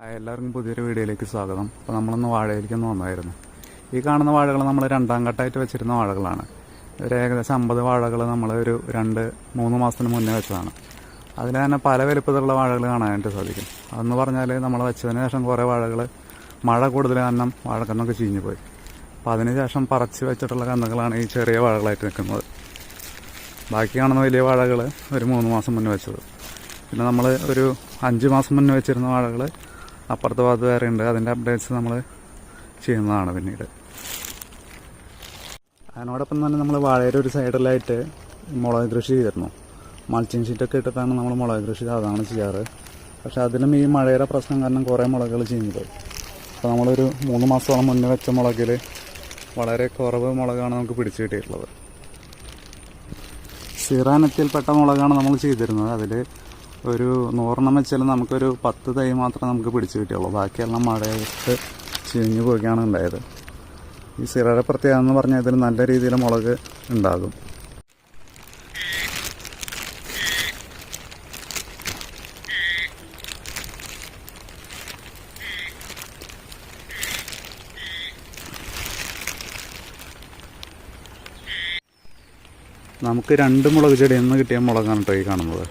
Hi, എല്ലാവർക്കും പുതിയൊരു വീഡിയോയിലേക്ക് സ്വാഗതം. അപ്പോൾ നമ്മളൊന്ന് വാഴയിലേക്കൊന്ന് വന്നായിരുന്നു ഈ കാണുന്ന വാഴകൾ നമ്മൾ രണ്ടാം ഘട്ടമായിട്ട് വെച്ചിരുന്ന വാഴകളാണ്. ഒരു ഏകദേശം അമ്പത് വാഴകൾ നമ്മൾ ഒരു രണ്ട് മൂന്ന് മാസത്തിന് മുന്നേ വെച്ചതാണ്. അതിൽ തന്നെ പല വലുപ്പത്തിലുള്ള വാഴകൾ കാണാനായിട്ട് സാധിക്കും. അതെന്ന് പറഞ്ഞാൽ നമ്മൾ വെച്ചതിന് ശേഷം കുറേ വാഴകൾ മഴ കൂടുതൽ കാരണം വാഴക്കന്നൊക്കെ ചീഞ്ഞു പോയി അപ്പോൾ അതിന് ശേഷം പറച്ച് വെച്ചിട്ടുള്ള കന്നുകളാണ് ഈ ചെറിയ വാഴകളായിട്ട് നിൽക്കുന്നത്. ബാക്കി കാണുന്ന വലിയ വാഴകൾ ഒരു മൂന്ന് മാസം മുന്നേ വെച്ചത്. പിന്നെ നമ്മൾ ഒരു അഞ്ച് മാസം മുന്നേ വെച്ചിരുന്ന വാഴകൾ അപ്പുറത്തെ ഭാഗത്ത് വേറെ ഉണ്ട്. അതിന്റെ അപ്ഡേറ്റ്സ് നമ്മൾ ചെയ്യുന്നതാണ് പിന്നീട്. അതിനോടൊപ്പം തന്നെ നമ്മൾ വാഴയുടെ ഒരു സൈഡിലായിട്ട് മുളക് കൃഷി ചെയ്തിരുന്നു. മൾച്ചിങ് ഷീറ്റൊക്കെ ഇട്ടിട്ടാണ് നമ്മൾ മുളക് കൃഷി അതാണ് ചെയ്യാറ്. പക്ഷെ അതിലും ഈ മഴയുടെ പ്രശ്നം കാരണം കുറേ മുളകൾ ചെയ്യുന്നത് അപ്പോൾ നമ്മളൊരു മൂന്ന് മാസത്തോളം മുന്നേ വെച്ച മുളകിൽ വളരെ കുറവ് മുളകാണ് നമുക്ക് പിടിച്ചു കിട്ടിയിട്ടുള്ളത്. സിറാനത്തിൽപ്പെട്ട മുളകാണ് നമ്മൾ ചെയ്തിരുന്നത്. അതിൽ ഒരു നൂറെണ്ണം വെച്ചാൽ നമുക്കൊരു പത്ത് തൈ മാത്രമേ നമുക്ക് പിടിച്ചു കിട്ടിയുള്ളൂ. ബാക്കിയെല്ലാം മഴയായിട്ട് ചീഞ്ഞു പോവുകയാണ് ഉണ്ടായത്. ഈ സിറയുടെ പ്രത്യേകത എന്ന് പറഞ്ഞാൽ ഇതിൽ നല്ല രീതിയിൽ മുളക് ഉണ്ടാകും. നമുക്ക് രണ്ട് മുളക് ചെടിയിൽ നിന്ന് കിട്ടിയ മുളകാണ് കേട്ടോ ഈ കാണുന്നത്.